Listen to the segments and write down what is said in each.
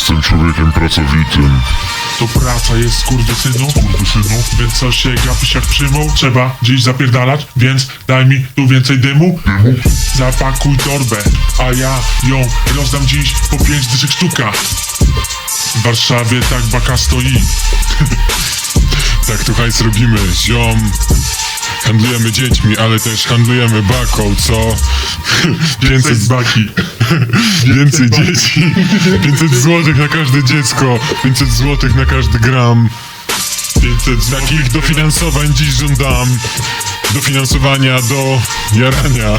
Jestem człowiekiem pracowitym. To praca jest skurwysynu, skurwysynu, więc co się gapisz jak przymą? Trzeba gdzieś zapierdalać, więc daj mi tu więcej dymu. Zapakuj torbę, a ja ją rozdam dziś po pięć dyszek sztuka. W Warszawie tak baka stoi. Tak to hajs robimy, ziom. Handlujemy dziećmi, ale też handlujemy baką, co? 500 baki. Więcej dzieci, 500 złotych na każde dziecko, 500 złotych na każdy gram. 500 Takich dofinansowań dziś żądam. Dofinansowania do jarania.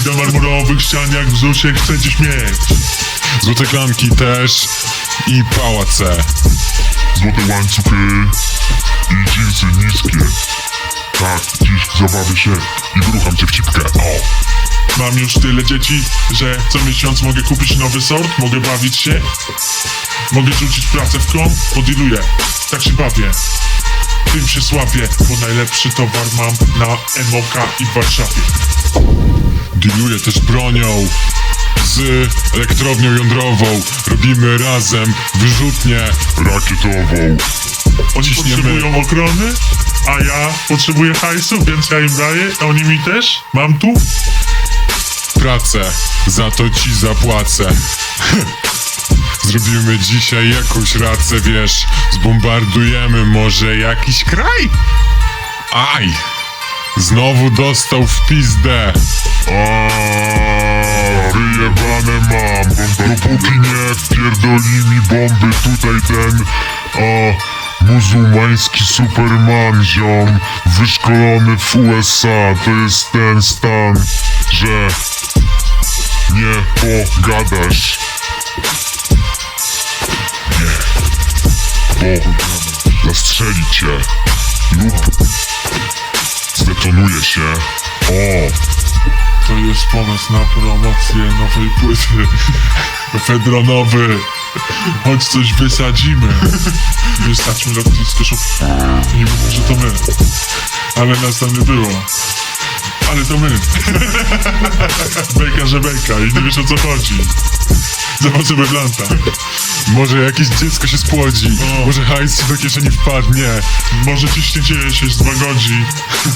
I do marmurowych ścian jak w ZUSie chcecie śmieć. Złote klamki też i pałace. Złote łańcuchy i dżinsy niskie. Tak, dziś zabawię się i wyrucham cię w cipkę. O! Mam już tyle dzieci, że co miesiąc mogę kupić nowy sort, mogę bawić się, mogę rzucić pracę w klon, podiluję, tak się bawię. Tym się sławię, bo najlepszy towar mam na MOK i w Warszawie. Dealuję też bronią z elektrownią jądrową. Robimy razem wyrzutnie. Rakietową. Oni Ciśniemy. potrzebują ochrony, a ja potrzebuję hajsu, więc ja im daję, a oni mi też. Mam tu pracę, za to ci zapłacę. Zrobimy dzisiaj jakąś racę, wiesz, zbombardujemy może jakiś kraj? Aj! Znowu dostał w pizdę. Wyjebane mam. Dopóki nie wpierdoli mi bomby tutaj ten a muzułmański superman ziom wyszkolony w USA. To jest ten stan, że nie pogadasz. Nie. Bo zastrzeli cię lub zdetonuje się. O! To jest pomysł na promocję nowej płyty. Fedronowy. Chodź coś wysadzimy. Wysadźmy lotnisko szub. Nie mówię, że to my. Ale nas tam nie było. Ale to my. Bejka, że bejka i nie wiesz o co chodzi. Zobaczymy Blanta. Może jakieś dziecko się spłodzi. O. Może hajs ci do kieszeni wpadnie. Może ciśnięcie się złagodzi,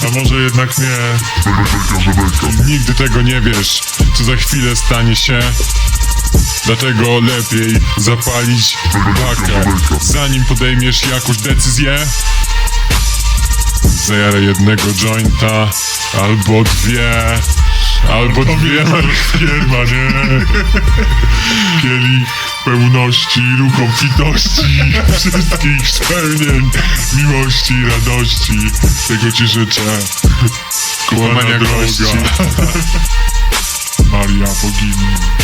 a może jednak nie. Bejka, że bejka. Nigdy tego nie wiesz, co za chwilę stanie się. Dlatego lepiej zapalić bakę, zanim podejmiesz jakąś decyzję. Zajarę jednego jointa, albo dwie, albo dwie. Firma, nie? Kielich pełności, luk obfitości, wszystkich spełnień, miłości i radości. Tego ci życzę. Kochana droga. Maria bogini.